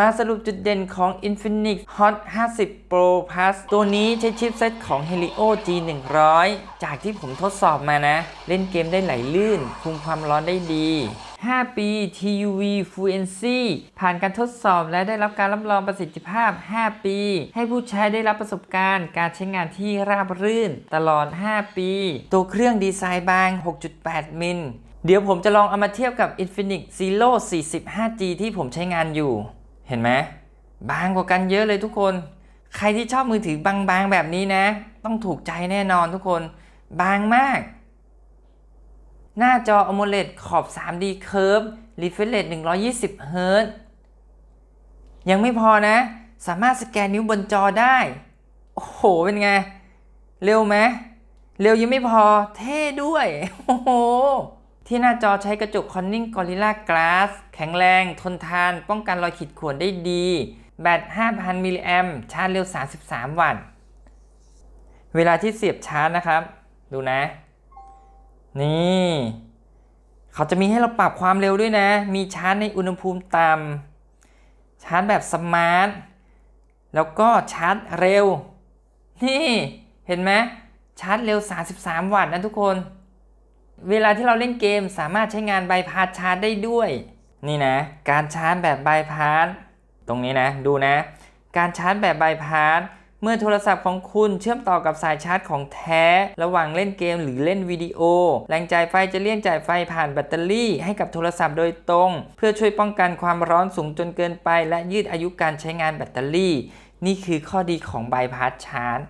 มาสรุปจุดเด่นของ Infinix Hot 50 Pro Plus ตัวนี้ใช้ชิปเซตของ Helio G100 จากที่ผมทดสอบมานะ เล่นเกมได้ไหลลื่น คุมความร้อนได้ดี 5 ปี TUV Fluency ผ่านการทดสอบและได้รับการรับรองประสิทธิภาพ 5 ปี ให้ผู้ใช้ได้รับประสบการณ์ การใช้งานที่ราบรื่น ตลอด 5 ปี ตัวเครื่องดีไซน์บาง 6.8 มิล เดี๋ยวผมจะลองเอามาเทียบกับ Infinix Zero 40 5G ที่ผมใช้งานอยู่ ห็นไหมบางกว่ากันเยอะเลยทุกคน ใครที่ชอบมือถือบางๆแบบนี้นะ ต้องถูกใจแน่นอนทุกคน บางมาก หน้าจอ AMOLED ขอบ 3D Curve Refresh Rate 120 Hz ยังไม่พอนะ สามารถสแกนนิ้วบนจอได้ โอ้โห เป็นไง เร็วไหม เร็วยังไม่พอ เท่ด้วย โอ้โห ที่หน้าจอใช้กระจก Corning Gorilla Glass แข็งแรง ทนทาน ป้องกันรอยขีดข่วนได้ดี แบต 5,000 มิลลิแอมชาร์จเร็ว 33 วัตต์ เวลาที่เสียบชาร์จนะครับ ดูนะ นี่ เขาจะมีให้เราปรับความเร็วด้วยนะ มีชาร์จในอุณหภูมิต่ำชาร์จแบบสมาร์ท แล้วก็ชาร์จเร็ว นี่ เห็นไหมชาร์จเร็ว 33 วัตต์นะทุกคน เวลาที่เราเล่นเกมสามารถใช้งานใบพาสชาร์จได้ด้วย นี่นะ การชาร์จแบบใบพาสตรงนี้นะ ดูนะ การชาร์จแบบใบพาสเมื่อโทรศัพท์ของคุณเชื่อมต่อกับสายชาร์จของแท้ ระหว่างเล่นเกมหรือเล่นวิดีโอ แรงจ่ายไฟจะเลี่ยงจ่ายไฟผ่านแบตเตอรี่ให้กับโทรศัพท์โดยตรง เพื่อช่วยป้องกันความร้อนสูงจนเกินไป และยืดอายุการใช้งานแบตเตอรี่ นี่คือข้อดีของใบพาสชาร์จ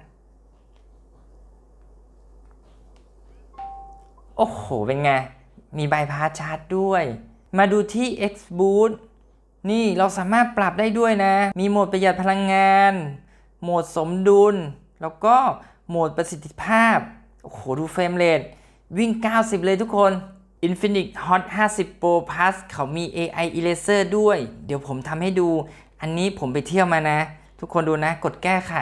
โอ้โห เป็นไง มีใบพาสชาร์จด้วย มาดูที่ X Boot นี่เราสามารถปรับได้ด้วยนะ มีโหมดประหยัดพลังงาน โหมดสมดุล แล้วก็โหมดประสิทธิภาพ โอ้โห ดูเฟรมเรทวิ่ง 90 เลยทุกคน Infinix Hot 50 Pro Plus เขามี AI Eraser ด้วย เดี๋ยวผมทำให้ดู อันนี้ผมไปเที่ยวมานะ ทุกคนดูนะ กดแก้ไข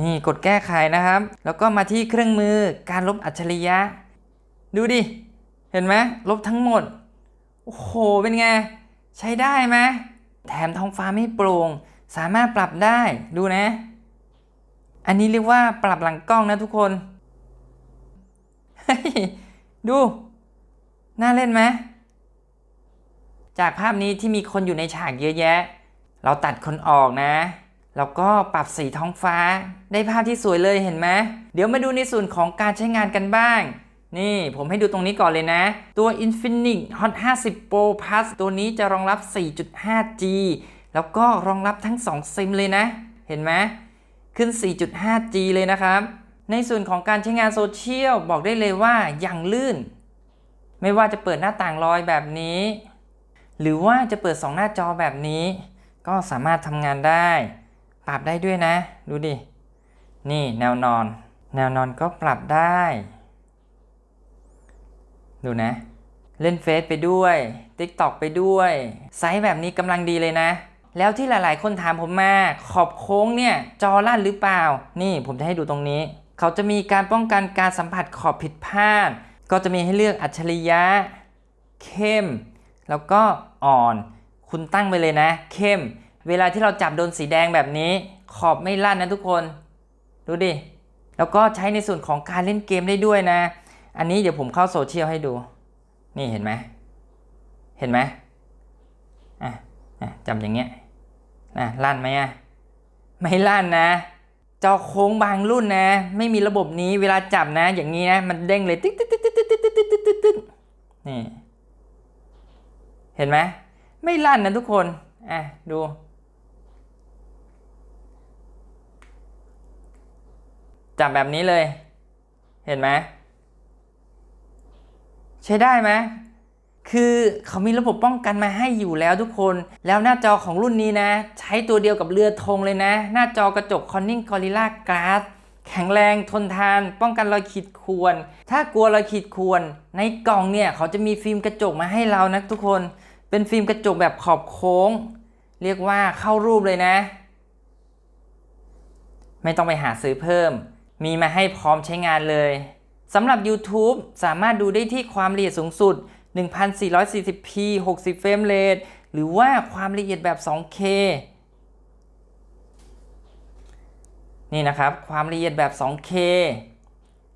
นี่กดแก้ไขนะครับ แล้วก็มาที่เครื่องมือการลบอัจฉริยะ ดูดิ เห็นไหมลบทั้งหมด โอ้โห เป็นไง ใช้ได้ไหมแถมท้องฟ้าไม่โปร่ง สามารถปรับได้ ดูนะ อันนี้เรียกว่าปรับหลังกล้องนะทุกคน ดู น่าเล่นไหม จากภาพนี้ที่มีคนอยู่ในฉากเยอะแยะ เราตัดคนออกนะ แล้วก็ปรับสีท้องฟ้า ได้ภาพที่สวยเลยเห็นไหมเดี๋ยวมาดูในส่วนของการใช้งานกันบ้าง นี่ผมให้ดูตรงนี้ก่อนเลยนะ ตัว Infinix Hot 50 Pro Plus ตัวนี้จะรองรับ 4.5G แล้วก็รองรับทั้ง 2 ซิมเลยนะ เห็นไหมขึ้น 4.5G เลยนะครับ ในส่วนของการใช้งานโซเชียลบอกได้เลยว่าอย่างลื่น ไม่ว่าจะเปิดหน้าต่างลอยแบบนี้ หรือว่าจะเปิด 2 หน้าจอแบบนี้ ก็สามารถทำงานได้ ปรับได้ด้วยนะ ดูดิ นี่แนวนอน แนวนอนก็ปรับได้ ดูนะ เล่นเฟซไปด้วย TikTok ไปด้วย ไซส์แบบนี้กำลังดีเลยนะ แล้วที่หลายๆ คนถามผมมา ขอบโค้งเนี่ย จอลั่นหรือเปล่า นี่ผมจะให้ดูตรงนี้ เขาจะมีการป้องกันการสัมผัสขอบผิดพลาด ก็จะมีให้เลือกอัจฉริยะ เข้ม แล้วก็อ่อน คุณตั้งไปเลยนะ เข้ม เวลาที่เราจับโดนสีแดงแบบนี้ ขอบไม่ลั่นนะทุกคน ดูดิ แล้วก็ใช้ในส่วนของการเล่นเกมได้ด้วยนะ อันนี้เดี๋ยวผมเข้าโซเชียลให้ดู นี่เห็นไหม เห็นไหมอะอะจำอย่างเงี้ยนะลั่นไหมอะ ไม่ลั่นนะจอโค้งบางรุ่นนะ ไม่มีระบบนี้เวลาจับนะ อย่างนี้นะ มันเด้งเลยติ๊กติ๊กติ๊กติ๊กติ๊กติ๊กติ๊กติ๊กติ๊กติ๊กนี่ เห็นไหมไม่ลั่นนะทุกคน อะ ดู จับแบบนี้เลย เห็นไหมใช้ได้ไหมคือเขามีระบบป้องกันมาให้อยู่แล้วทุกคน แล้วหน้าจอของรุ่นนี้นะ ใช้ตัวเดียวกับเรือธงเลยนะ หน้าจอกระจก Corning Gorilla Glass แข็งแรงทนทาน ป้องกันรอยขีดข่วน ถ้ากลัวรอยขีดข่วน ในกล่องเนี่ย เขาจะมีฟิล์มกระจกมาให้เรานะทุกคน เป็นฟิล์มกระจกแบบขอบโค้ง เรียกว่าเข้ารูปเลยนะ ไม่ต้องไปหาซื้อเพิ่ม มีมาให้พร้อมใช้งานเลยสำหรับ YouTube สามารถดูได้ที่ความละเอียดสูงสุด 1440p 60 เฟรมเรทหรือว่าความละเอียดแบบ 2K นี่นะครับ ความละเอียดแบบ 2K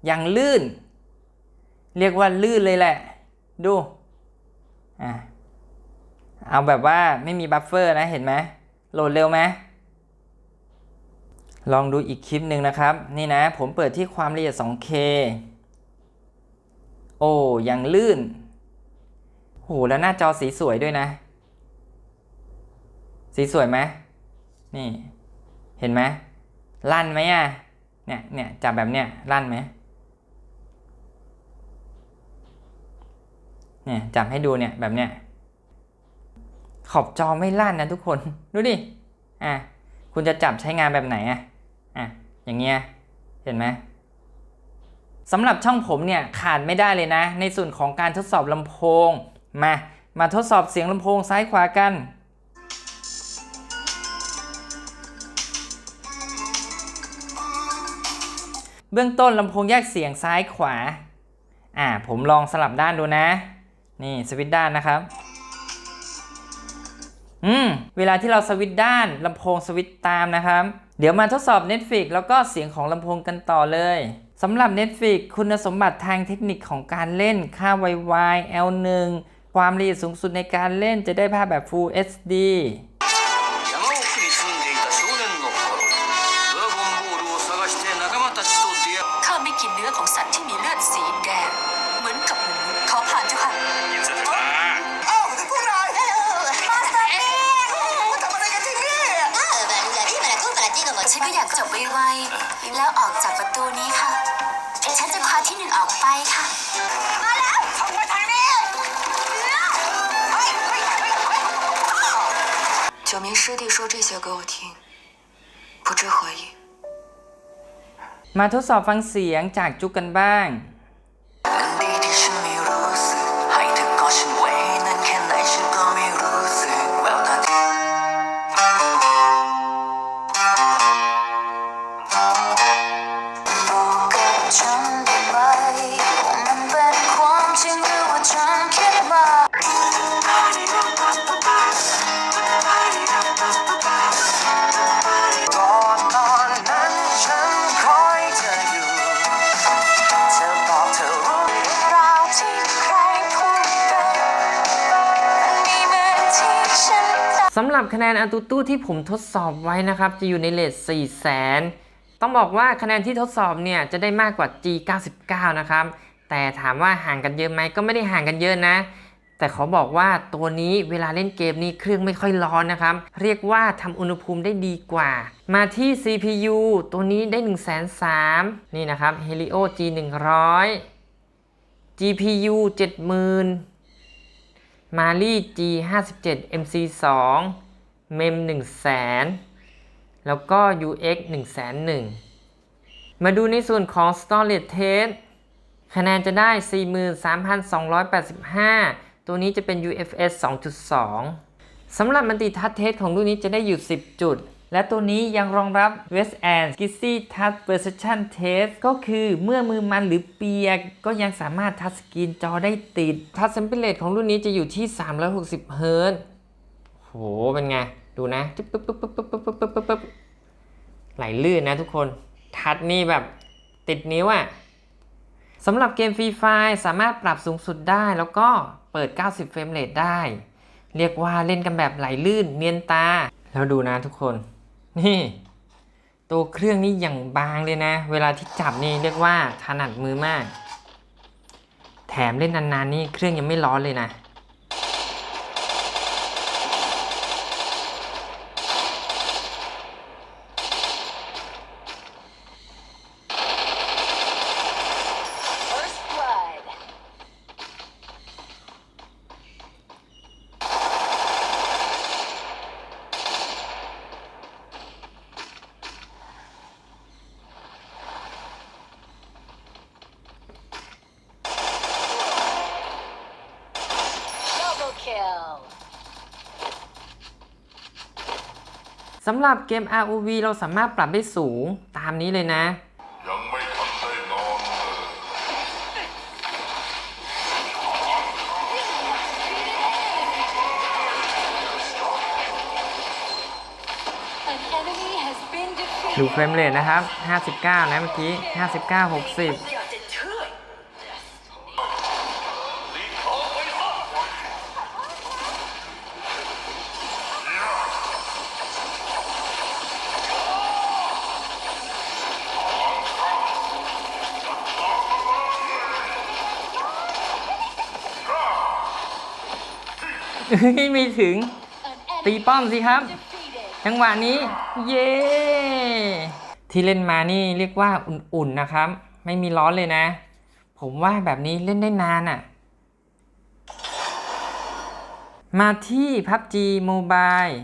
อย่างลื่น เรียกว่าลื่นเลยแหละ ดูอะเอาแบบว่าไม่มีบัฟเฟอร์นะเห็นไหมโหลดเร็วไหม ลองดูอีกคลิปหนึ่งนะครับ นี่นะ ผมเปิดที่ความละเอียด 2K โอ้ยังลื่นโหแล้วหน้าจอสีสวยด้วยนะ สีสวยไหมนี่ เห็นไหมลั่นไหมอะเนี่ยเนี่ยจับแบบเนี้ยลั่นไหมเนี่ยจับให้ดูเนี่ยแบบเนี้ยขอบจอไม่ลั่นนะทุกคน ดูดิ อะ คุณจะจับใช้งานแบบไหนอะ อะอย่างเงี้ยเห็นไหมสำหรับช่องผมเนี่ยขาดไม่ได้เลยนะ ในส่วนของการทดสอบลำโพงมามาทดสอบเสียงลำโพงซ้ายขวากันเบื้องต้นลำโพงแยกเสียงซ้ายขวา อ่า ผมลองสลับด้านดูนะ นี่สวิตช์ด้านนะครับ อืม เวลาที่เราสวิตด้านลำโพงสวิตตามนะครับ เดี๋ยวมาทดสอบ Netflix แล้วก็เสียงของลำโพงกันต่อเลยสำหรับ Netflix คุณสมบัติทางเทคนิคของการเล่นค่า YY L1 ความละเอียดสูงสุดในการเล่นจะได้ภาพแบบ Full HD 师弟说这些给我听，不知何意。 มาทดสอบฟังเสียงจากจุกกันบ้าง สำหรับคะแนนอันตูตู้ที่ผมทดสอบไว้นะครับ จะอยู่ในเลท4แสนต้องบอกว่าคะแนนที่ทดสอบเนี่ยจะได้มากกว่า G99 นะครับ แต่ถามว่าห่างกันเยอะไหมก็ไม่ได้ห่างกันเยอะนะ แต่ขอบอกว่าตัวนี้เวลาเล่นเกมนี้เครื่องไม่ค่อยร้อนนะครับ เรียกว่าทำอุณหภูมิได้ดีกว่า มาที่ CPU ตัวนี้ได้ 1 3 0 0 0นี่นะครับ Helio G100 GPU 70,000 มารี่ G57 MC2 เมม1 0 0 0 0แล้วก็ UX 1 0 0 0 0มาดูในส่วนของ Storage Test คะแนนจะได้ 43,285 ตัวนี้จะเป็น UFS 2.2 สำหรับมันติทัชเทสของรุ่นนี้จะได้อยู่ 10 จุด และตัวนี้ยังรองรับ West and Skizzy Touch Precision Test ก็คือเมื่อมือมันหรือเปียก ก็ยังสามารถทัชสกรีนจอได้ติด ทัช Sample ของรุ่นนี้จะอยู่ที่ 360เฮิรตโห เป็นไง ดูนะปึ๊บปึ๊บปึ๊บปึ๊บปึ๊บปึ๊บปึ๊บปึ๊บไหลลื่นนะทุกคน ทัชนี่แบบติดนิ้วอะ่ะสำหรับเกมฟรีไฟสามารถปรับสูงสุดได้แล้วก็เปิด 90 เฟรมเรทได้ เรียกว่าเล่นกันแบบไหลลื่นเนียนตา แล้วดูนะทุกคน นี่ ตัวเครื่องนี้อย่างบางเลยนะ เวลาที่จับนี่เรียกว่าถนัดมือมาก แถมเล่นนานๆนี่เครื่องยังไม่ร้อนเลยนะ สำหรับเกม ROV เราสามารถปรับได้สูงตามนี้เลยนะ ยังไม่ทันได้นอนเลยดูเฟรมเรทนะครับ 59 นะเมื่อกี้ 59 60 เฮ้ยไม่ถึง ตีป้อมสิครับ จังหวะนี้ เย้ที่เล่นมานี่เรียกว่าอุ่นๆนะครับ ไม่มีร้อนเลยนะ ผมว่าแบบนี้เล่นได้นานอะ่ะ มาที่ PUBG Mobile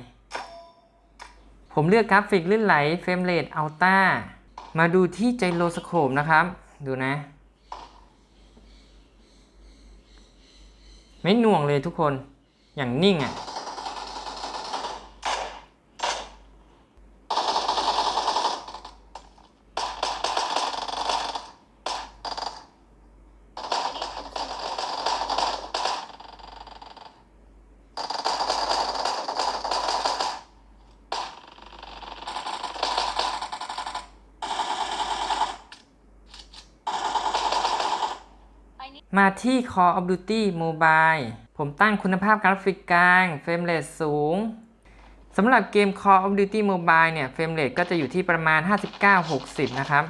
ผมเลือกกราฟิกลื่นไหลเฟรมเรทอัลต้ามาดูที่ไจโรสโคปนะครับ ดูนะ ไม่หน่วงเลยทุกคน อย่างนิ่งอะมาที่ Call of Duty Mobile ผมตั้งคุณภาพกราฟิกกลาง เฟรมเรทสูงสำหรับเกม Call of Duty Mobile เนี่ย เฟรมเรทก็จะอยู่ที่ประมาณ 59-60 นะครับ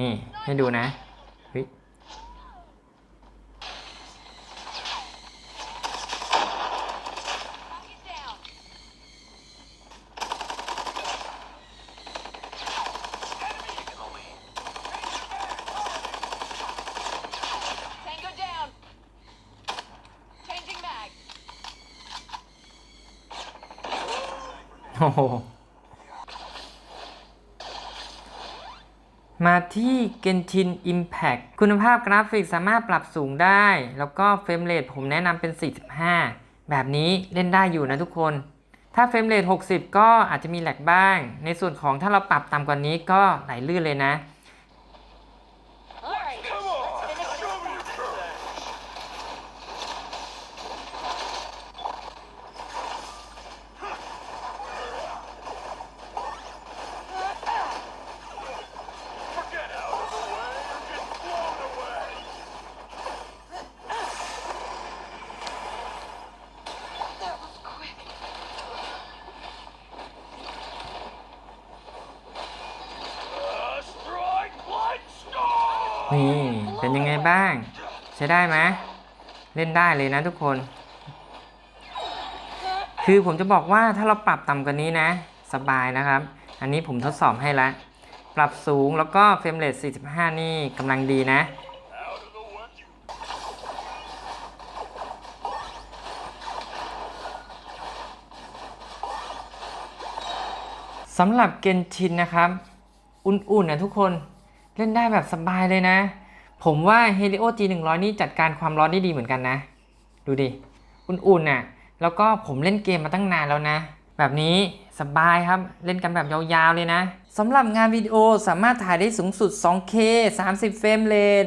นี่ ให้ดูนะเฮ้ย Tango down. Changing mag. โอ้โหมาที่ Genshin Impact คุณภาพกราฟิกสามารถปรับสูงได้ แล้วก็เฟรมเรทผมแนะนำเป็น 45 แบบนี้เล่นได้อยู่นะทุกคน ถ้าเฟรมเรท60 ก็อาจจะมีแหลกบ้าง ในส่วนของถ้าเราปรับต่ำกว่านี้ก็ไหลลื่นเลยนะ นี่ เป็นยังไงบ้าง ใช้ได้ไหมเล่นได้เลยนะทุกคน คือผมจะบอกว่าถ้าเราปรับต่ำกว่านี้นะ สบายนะครับ อันนี้ผมทดสอบให้แล้ว ปรับสูงแล้วก็เฟรมเรท45 นี่กำลังดีนะสำหรับเกนชินนะครับ อุ่นๆนะทุกคน เล่นได้แบบสบายเลยนะ ผมว่า Helio G100 นี่จัดการความร้อนได้ดีเหมือนกันนะ ดูดิ อุ่นๆน่ะ แล้วก็ผมเล่นเกมมาตั้งนานแล้วนะ แบบนี้สบายครับ เล่นกันแบบยาวๆเลยนะสำหรับงานวิดีโอสามารถถ่ายได้สูงสุด 2K 30 เฟรมเรท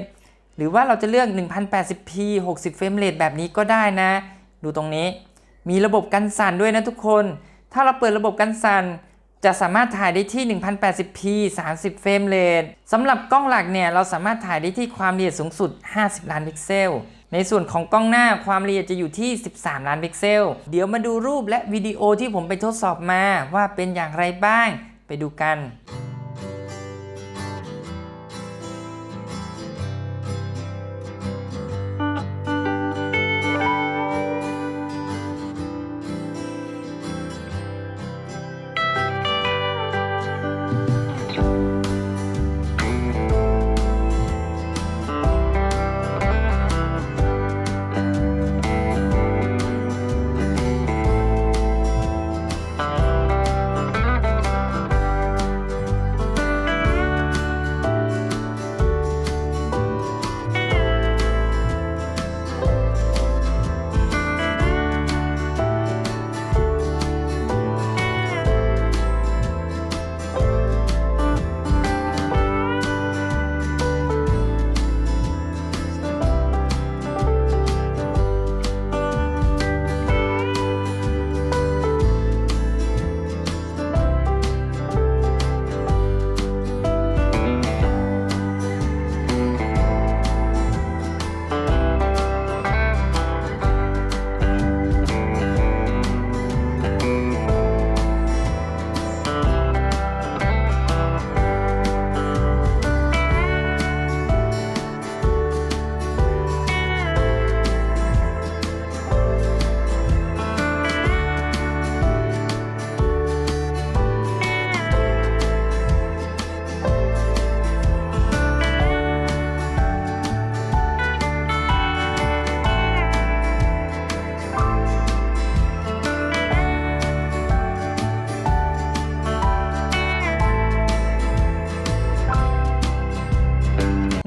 หรือว่าเราจะเลือก 1080p 60 เฟรมเรทแบบนี้ก็ได้นะ ดูตรงนี้ มีระบบกันสั่นด้วยนะทุกคน ถ้าเราเปิดระบบกันสั่น จะสามารถถ่ายได้ที่ 1080p 30 เฟรมเรทสำหรับกล้องหลักเนี่ยเราสามารถถ่ายได้ที่ความละเอียดสูงสุด 50 ล้านพิกเซล ในส่วนของกล้องหน้าความละเอียดจะอยู่ที่ 13 ล้านพิกเซล เดี๋ยวมาดูรูปและวิดีโอที่ผมไปทดสอบมาว่าเป็นอย่างไรบ้าง ไปดูกัน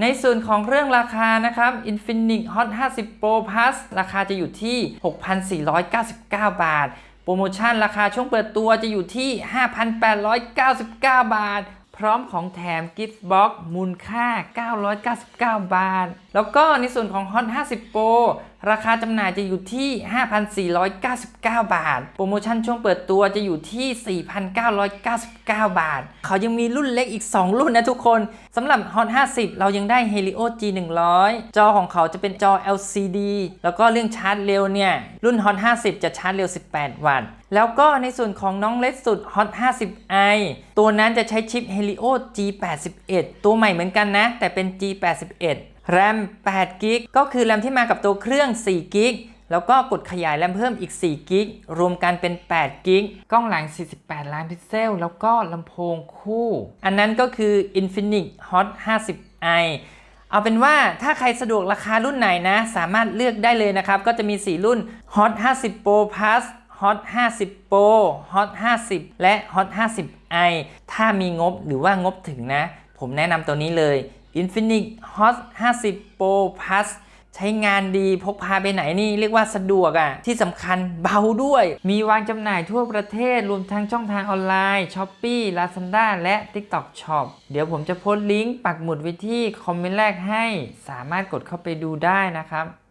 ในส่วนของเรื่องราคานะครับ Infinix Hot 50 Pro Plus ราคาจะอยู่ที่ 6,499 บาท โปรโมชั่นราคาช่วงเปิดตัวจะอยู่ที่ 5,899 บาทพร้อมของแถมกิฟต์บ็อกมูลค่า 999 บาท แล้วก็ในส่วนของ Hot 50 Pro ราคาจำหน่ายจะอยู่ที่ 5,499 บาท โปรโมชั่นช่วงเปิดตัวจะอยู่ที่ 4,999 บาท เขายังมีรุ่นเล็กอีก 2 รุ่นนะทุกคนสำหรับ Hot 50 เรายังได้ Helio G 100จอของเขาจะเป็นจอ LCD แล้วก็เรื่องชาร์จเร็วเนี่ย รุ่น Hot 50 จะชาร์จเร็ว 18 วัตต์แล้วก็ในส่วนของน้องเล็กสุด Hot 50i ตัวนั้นจะใช้ชิป Helio G81 ตัวใหม่เหมือนกันนะ แต่เป็น G81 แรม8กิกก็คือแรมที่มากับตัวเครื่อง4กิกแล้วก็กดขยายแรมเพิ่มอีก4กิกรวมกันเป็น8กิกกล้องหลัง 48 ล้านพิกเซล แล้วก็ลำโพงคู่ อันนั้นก็คือ Infinix Hot 50i เอาเป็นว่าถ้าใครสะดวกราคารุ่นไหนนะ สามารถเลือกได้เลยนะครับ ก็จะมี 4 รุ่น Hot 50 Pro Plus Hot 50 Pro Hot 50 และ Hot 50i ถ้ามีงบหรือว่างบถึงนะ ผมแนะนำตัวนี้เลย Infinix Hot 50 Pro Plus ใช้งานดีพกพาไปไหนนี่เรียกว่าสะดวกอะ่ะ ที่สำคัญเบาด้วย มีวางจำหน่ายทั่วประเทศรวมทั้งช่องทางออนไลน์ Shopee Lazada และ TikTok Shop เดี๋ยวผมจะโพสต์ลิงก์ปักหมุดไว้ที่คอมเมนต์แรกให้ สามารถกดเข้าไปดูได้นะครับ